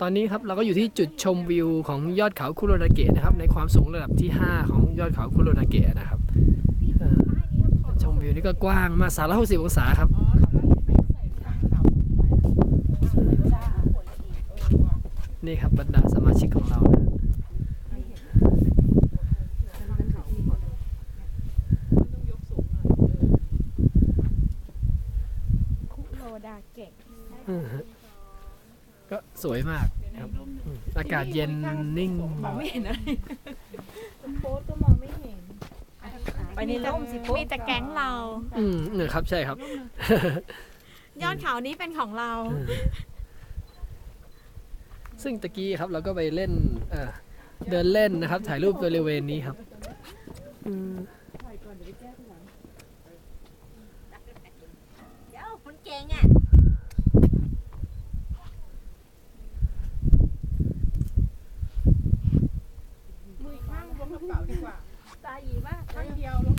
ตอนนี้ครับเราก็อยู่ที่จุดชมวิวของยอดเขาคุโรนาเกะนะครับ ในความสูงระดับที่ 5 ของยอดเขาคุโรนาเกะนะครับเอ่อชมวิวนี่ก็กว้างมาก360องศาครับนี่ครับบรรดาสมาชิกของเรานะคุโรดาเกะอือฮะ ก็สวยมากครับอืมอากาศเย็นนิ่งมองไม่เห็นอะไรโป๊ก็มองไม่เห็นไปในร่มสิโป๊มีแต่แก๊งเรา อืมเนี่ยครับใช่ครับยอดเขานี้เป็นของเราซึ่งตะกี้ครับเราก็ไปเล่นเอ่อเดินเล่นนะครับ ถ่ายรูปบริเวณนี้ครับอืมเดี๋ยวมันเก่งอะ มือข้างล้วงกระเป๋าดีกว่า ตาหยีมากข้งเดียวลง